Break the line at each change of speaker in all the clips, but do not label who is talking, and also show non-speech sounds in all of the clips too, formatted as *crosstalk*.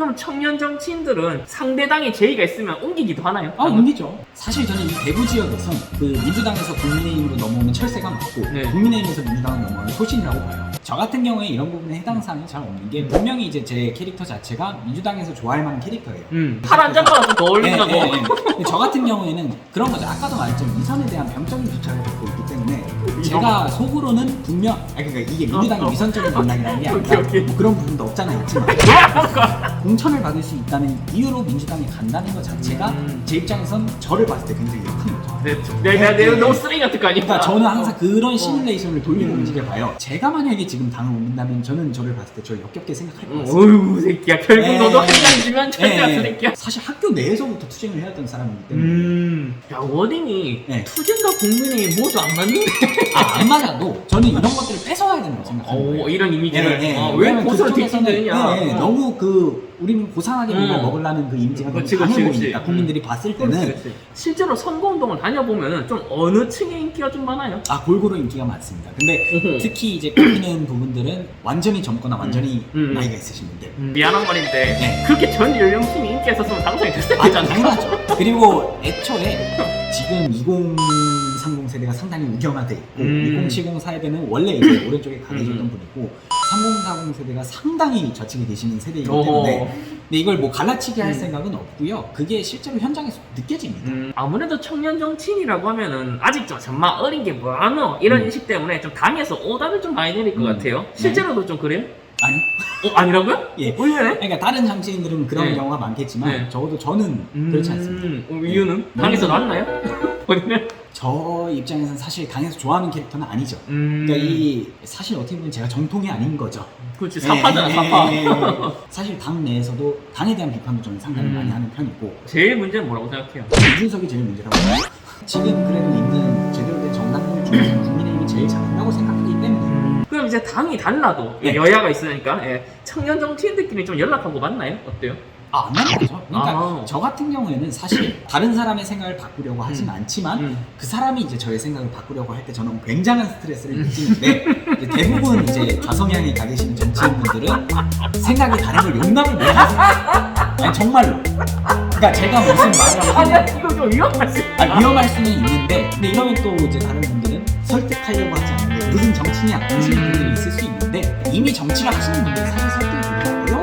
그럼 청년 정치인들은 상대당에 제의가 있으면 옮기기도 하나요?
아 옮기죠. 사실 저는 이 대구 지역에선 그 민주당에서 국민의힘으로 넘어오면 철새가 맞고
네.
국민의힘에서 민주당으로 넘어오면 소신이라고 봐요. 저 같은 경우에 이런 부분에 해당 사항이 잘 없는 게 분명히 이제 제 캐릭터 자체가 민주당에서 좋아할 만한 캐릭터예요.
음. 파란 잠바가 좀더 어울린다고.
네, 네, 네. 근데 저 같은 경우에는 그런 거죠. 아까도 말했지만 위선에 대한 병적인 주차를 갖고 있기 때문에 제가 속으로는 분명, 아니 그러니까 이게 민주당이
어, 어.
위선적인 방향이라는 게
오케이,
아니라
오케이.
뭐 그런 부분도 없잖아 있지만 *laughs* 공천을 받을 수 있다는 이유로 민주당이 간다는 것 자체가
음.
제 입장에선 저를 봤을 때 굉장히 큰 거죠.
네, 내가 내가 너무 쓰레기 같을 거 아니야.
그러니까 저는 항상 그런
어.
시뮬레이션을 돌리고
음.
움직여 봐요. 제가 만약에 지금 당을 옮긴다면 저는 저를 봤을 때 저를 역겹게 생각할 것
어,
같습니다.
어휴 새끼야 결국
네.
너도 한장 주면 절대
예,
같은
예.
새끼야.
사실 학교 내에서부터 투쟁을 해왔던 사람이기 때문에
음. 야 워딩이
네.
투쟁과 국민이 모두 안 맞는데.
아, 안 맞아도 저는 이런 것들을 뺏어와야 된다고 생각합니다.
오 이런 이미지를
예, 예.
어, 왜 고소를 뒤집느냐.
예, 예. 너무 그 우리는 고상하게 뭔가
음.
먹으려는 그 이미지가 너무
그치,
강해
그치, 그치.
보이니까 국민들이 봤을 때는
그렇지. 실제로 선거운동을 다녀보면 좀 어느 층의 인기가 좀 많아요?
아 골고루 인기가 많습니다. 근데
어허.
특히 이제 꼽히는 부분들은 완전히 젊거나 완전히
음.
나이가 있으신 분들.
미안한 말인데
네.
그렇게 전 연령층이 인기가 있었으면 당선이 됐어야
아,
되잖아.
당연하죠. 그리고 애초에 지금 2030 세대가 상당히 우경화돼 있고
음.
2070 사회배는 원래 이제 오른쪽에 가려졌던
음.
분이고 3040 세대가 상당히 저층에 계시는 세대이기. 때문에 근데 이걸 뭐 갈라치기 할
음.
생각은 없고요. 그게 실제로 현장에서 느껴집니다.
음, 아무래도 청년 정치인이라고 하면은 아직 좀 정말 어린 게 뭐하노 이런
음.
인식 때문에 좀 당에서 오답을 좀 많이 내릴 것
음.
같아요.
네.
실제로도 좀 그래요?
아니?
어, 아니라고요?
예.
의외네?
그러니까 다른 정치인들은 그런
네.
경우가 많겠지만
네.
적어도 저는 그렇지 않습니다.
음, 어, 이유는?
네.
당에서 났나요? *laughs* 어디네?
저 입장에서는 사실 당에서 좋아하는 캐릭터는 아니죠.
음,
그러니까 이 사실 어떻게 보면 제가 정통이 아닌 거죠.
그렇지 사파잖아
예,
사파.
예, 예, 예. 사실 당 내에서도 당에 대한 비판도 저는 상당히
음.
많이 하는 편이고
제일 문제는 뭐라고 생각해요?
이준석이 제일 문제라고 봐요. 지금 그래도 있는 제대로 된 정당들 중에서 국민의힘이 제일 잘한다고 생각하기 때문에
그럼 이제 당이 달라도
네.
여야가 있으니까 예, 청년 정치인들끼리 좀 연락하고 만나요? 어때요?
아, 안 맞죠. 그러니까
아.
저 같은 경우에는 사실 다른 사람의 생각을 바꾸려고 하진
음.
않지만
음.
그 사람이 이제 저의 생각을 바꾸려고 할 때 저는 굉장한 스트레스를 느끼는데 이제 대부분 이제 좌성향에 가 계시는 정치인분들은 생각이 다른 걸 용납을 못 하세요. 아니 정말로. 그러니까 제가 무슨 말을
아니야
하면
이거 좀 위험하지.
아, 위험할 수는 있는데 근데 이러면 또 이제 다른 분들은 설득하려고 하지 않는데 무슨 정치냐 하시는 분들이 있을 수 있는데 이미 정치를 하시는 분들은 사실 설득이 되게. 그러니까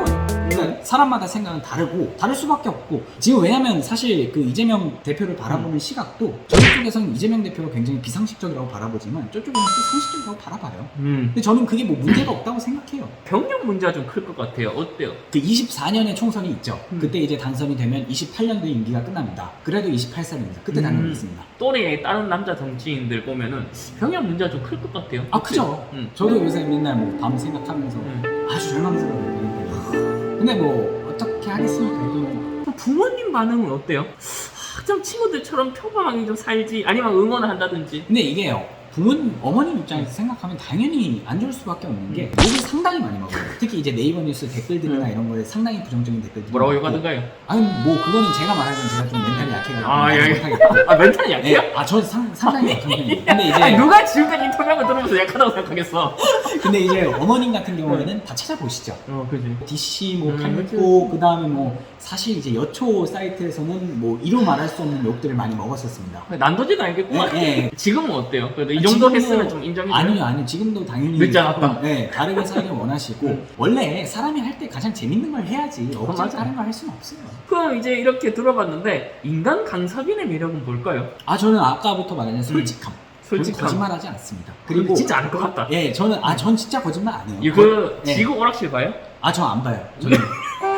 사람마다 생각은 다르고 다를 수밖에 없고 지금 왜냐면 사실 그 이재명 대표를 바라보는 시각도 저희 쪽에서는 이재명 대표가 굉장히 비상식적이라고 바라보지만 저쪽에는 또 상식적이라고 바라봐요.
음.
근데 저는 그게 뭐 문제가 없다고 생각해요.
병력 문제가 좀 클 것 같아요. 어때요?
그 24년에 총선이 있죠.
음.
그때 이제 당선이 되면 28년도에 임기가 끝납니다. 그래도 28살입니다. 그때
음.
있습니다.
또래의 다른 남자 정치인들 보면은 병역 문제가 좀 클 것 같아요.
아 그죠.
음.
저도 요새 맨날 뭐 밤 생각하면서
음.
아주 절망스러워요. 근데 뭐 어떻게 하겠습니까? 이거는
부모님 반응은 어때요? 아, 좀 친구들처럼 평범하게 좀 살지 아니면 응원을 한다든지
근데 이게요. 부모님, 어머님 입장에서 생각하면 당연히 안 좋을 수밖에 없는 게 욕을 상당히 많이 먹어요. 특히 이제 네이버 뉴스 댓글들이나
음.
이런 거에 상당히 부정적인 댓글들이
뭐라고. 욕하던가요?
아니 뭐 그거는 제가 말하자면 제가 좀 멘탈이 약해가지고
아, 예.
못하겠고.
아 멘탈이 약해요?
예, 아저 상당히 약한 편이에요. 근데 이제
아니, 누가 지금까지 인터뷰한 거 들으면서 약하다고 생각하겠어? *laughs*
근데 이제 어머님 같은 경우에는 다 찾아보시죠.
어, 그지.
DC 뭐
음,
팔고 그 다음에 뭐 사실 이제 여초 사이트에서는 뭐 이로 말할 수 없는 욕들을 많이 먹었었습니다.
난도지도 알겠구만.
예, 예.
지금은 어때요? 그래도 이
아,
정도 했으면 좀 인정해줘요?
아니요, 아니요. 지금도 당연히
늦지 않았다.
조금, 네, 다르게 살길 원하시고
음.
원래 사람이 할 때 가장 재밌는 걸 해야지 억지로
맞아.
다른 걸 할 수는 없어요.
그럼 이제 이렇게 들어봤는데 인간 강사빈의 매력은 뭘까요?
아 저는 아까부터 말한 솔직함.
솔직함.
거짓말하지 않습니다.
그리고 진짜 안할것 같다.
예, 저는 아 전 진짜 거짓말 안 해요.
이거
네.
지구 오락실 봐요?
아 저 안 봐요. 저는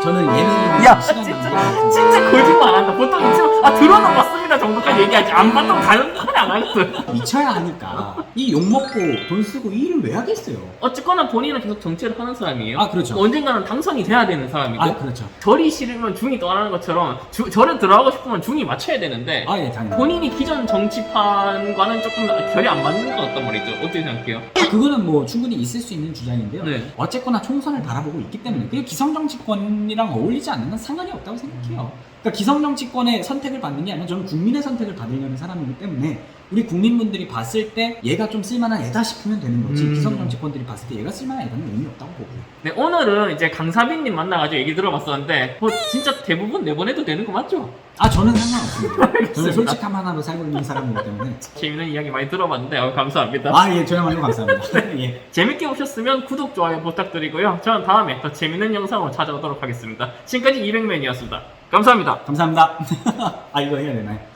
저는 예능이나
야,
시간이
진짜,
안
진짜 거짓말 안 한다. 보통 아, 들어는 봤습니다 정도까지 얘기하지. 안 봤다고 다른 말이 안 하겠어요.
미쳐야 하니까 이 욕 먹고 돈 쓰고 이 일을 왜 하겠어요?
어쨌거나 본인은 계속 정치를 하는 사람이에요.
아, 그렇죠.
언젠가는 당선이 돼야 되는 사람이고.
아 그렇죠.
절이 싫으면 중이 떠나는 것처럼, 주, 절에 들어가고 싶으면 중이 맞춰야 되는데,
아 예 당연히.
본인이 기존 정치판과는 조금 결이 안 맞는 것 같단 말이죠. 어떻게 생각해요?
그거는 뭐 충분히 있을 수 있는 주장인데요.
네.
어쨌거나 총선을 바라보고 있기 때문에 그리고 기성 정치권이랑 어울리지 않는 건 상관이 없다고 생각해요. 그러니까 기성정치권의 선택을 받는 게 아니라 저는 국민의 선택을 받으려는 사람이기 때문에 우리 국민분들이 봤을 때 얘가 좀 쓸만한 애다 싶으면 되는 거지
음.
기성 정치권들이 봤을 때 얘가 쓸만한 애다는 의미 없다고 보고요.
네, 오늘은 이제 강사빈님 만나가지고 얘기 들어봤었는데 뭐 진짜 대부분 내보내도 되는 거 맞죠?
아 저는 상관없습니다. 저는. 솔직함 하나로 살고 있는 사람이기 때문에
재밌는 이야기 많이 들어봤는데 어, 감사합니다.
아예 저야말로 감사합니다. *laughs* 예.
재밌게 보셨으면 구독, 좋아요 부탁드리고요. 저는 다음에 더 재밌는 영상으로 찾아오도록 하겠습니다. 지금까지 200맨이었습니다. 감사합니다.
감사합니다. *laughs* 아 이거 해야 되나요?